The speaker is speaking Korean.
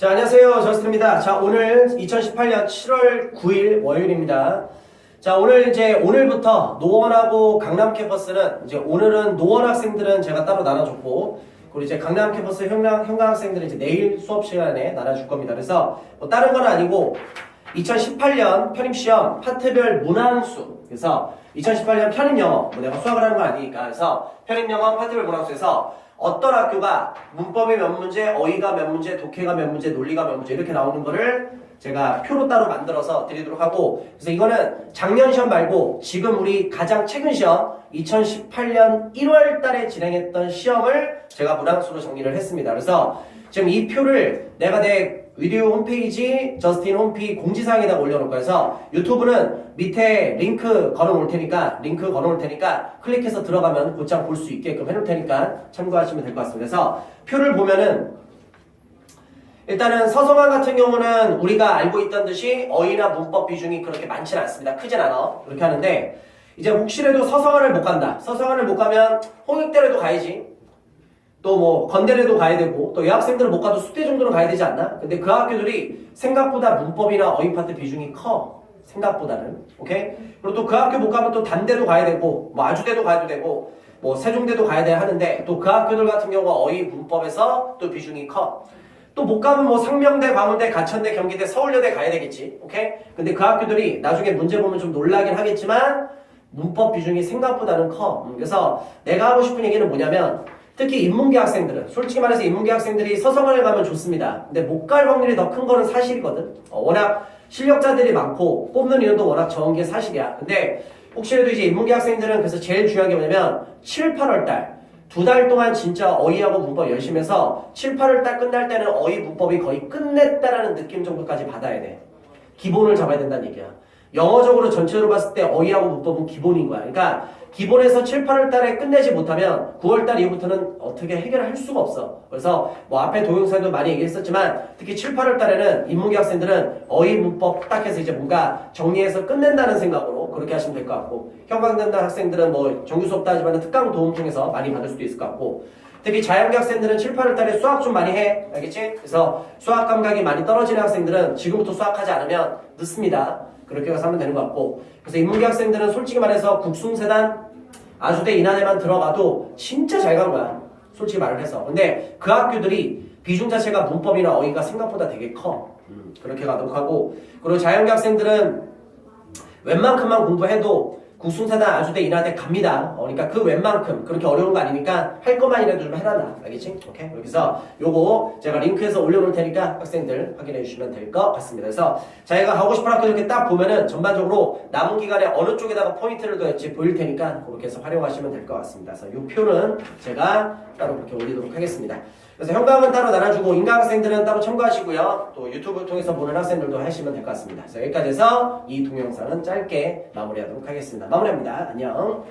자, 안녕하세요. 저스트입니다. 자, 오늘 2018년 7월 9일 월요일입니다. 자, 오늘 이제 오늘부터 노원하고 강남 캠퍼스는 이제 오늘은 노원 학생들은 제가 따로 나눠줬고, 그리고 이제 강남 캠퍼스 현강, 현강 학생들은 이제 내일 수업 시간에 나눠줄 겁니다. 그래서 뭐 다른 건 아니고 2018년 편입시험 파트별 문항수 그래서 2018년 편입영어 뭐 내가 수학을 하는 거 아니니까 그래서 편입영어 파트별 문항수에서 어떤 학교가 문법이 몇 문제, 어휘가 몇 문제, 독해가 몇 문제, 논리가 몇 문제 이렇게 나오는 거를 제가 표로 따로 만들어서 드리도록 하고 그래서 이거는 작년 시험 말고 지금 우리 가장 최근 시험 2018년 1월 달에 진행했던 시험을 제가 문항수로 정리를 했습니다. 그래서 지금 이 표를 내가 내 위디오 홈페이지 저스틴 홈피 공지사항에다 올려놓을. 그래서 유튜브는 밑에 링크 걸어놓을 테니까 링크 걸어 놓을 테니까 클릭해서 들어가면 곧장 볼 수 있게끔 해 놓을 테니까 참고하시면 될 것 같습니다. 그래서 표를 보면은 일단은 서성한 같은 경우는 우리가 알고 있던 듯이 어휘나 문법 비중이 그렇게 많지는 않습니다. 크진 않아. 그렇게 하는데 이제 혹시라도 서성한을 못 간다. 서성한을 못 가면 홍익대라도 가야지. 또 뭐 건대래도 가야 되고 또 여학생들은 못 가도 수대 정도는 가야 되지 않나? 근데 그 학교들이 생각보다 문법이나 어휘 파트 비중이 커. 생각보다는. 오케이? 그리고 또 그 학교 못 가면 또 단대도 가야 되고 뭐 아주대도 가야 되고 뭐 세종대도 가야 돼 하는데 또 그 학교들 같은 경우 어휘 문법에서 또 비중이 커. 또 못 가면 뭐 상명대, 광운대, 가천대, 경기대, 서울여대 가야 되겠지. 오케이? 근데 그 학교들이 나중에 문제 보면 좀 놀라긴 하겠지만 문법 비중이 생각보다는 커. 음, 그래서 내가 하고 싶은 얘기는 뭐냐면 특히 인문계 학생들은 솔직히 말해서 인문계 학생들이 서성원에 가면 좋습니다. 근데 못 갈 확률이 더 큰 거는 사실이거든. 어, 워낙 실력자들이 많고 뽑는 인원도 워낙 적은 게 사실이야. 근데 혹시라도 이제 인문계 학생들은 그래서 제일 중요한 게 뭐냐면 7, 8월 달 두 달 동안 진짜 어휘하고 문법 열심히 해서 7, 8월 달 끝날 때는 어휘 문법이 거의 끝냈다라는 느낌 정도까지 받아야 돼. 기본을 잡아야 된다는 얘기야. 영어적으로 전체로 봤을 때 어휘하고 문법은 기본인 거야. 그러니까 기본에서 7, 8월 달에 끝내지 못하면 9월 달 이후부터는 어떻게 해결할 수가 없어. 그래서 뭐 앞에 동영상에도 많이 얘기했었지만 특히 7, 8월 달에는 인문계 학생들은 어휘 문법 딱 해서 이제 뭔가 정리해서 끝낸다는 생각으로 그렇게 하시면 될 것 같고 형광등단 학생들은 뭐 정규 수업 따지만 특강 도움 중에서 많이 받을 수도 있을 것 같고 특히 자연계 학생들은 7, 8월 달에 수학 좀 많이 해. 알겠지? 그래서 수학 감각이 많이 떨어지는 학생들은 지금부터 수학하지 않으면 늦습니다. 그렇게 가서 하면 되는 것 같고. 그래서 인문계 학생들은 솔직히 말해서 국순세단 아주대 이난에만 들어가도 진짜 잘 간 거야. 솔직히 말을 해서. 근데 그 학교들이 비중 자체가 문법이나 어휘가 생각보다 되게 커. 음, 그렇게 가도록 하고. 그리고 자연계 학생들은 웬만큼만 공부해도 국순사단 아주대 인하대 갑니다. 어, 그러니까 그 웬만큼 그렇게 어려운 거 아니니까 할 것만이라도 좀 해놔라. 알겠지? 오케이? 여기서 요거 제가 링크에서 올려놓을 테니까 학생들 확인해 주시면 될 것 같습니다. 그래서 자기가 가고 싶은 학교 이렇게 딱 보면은 전반적으로 남은 기간에 어느 쪽에다가 포인트를 둬야지 보일 테니까 그렇게 해서 활용하시면 될 것 같습니다. 그래서 요 표는 제가 따로 그렇게 올리도록 하겠습니다. 그래서 형광은 따로 나눠주고 인강 학생들은 따로 참고하시고요. 또 유튜브 통해서 보는 학생들도 하시면 될 것 같습니다. 그래서 여기까지 해서 이 동영상은 짧게 마무리하도록 하겠습니다. 마무리합니다. 안녕.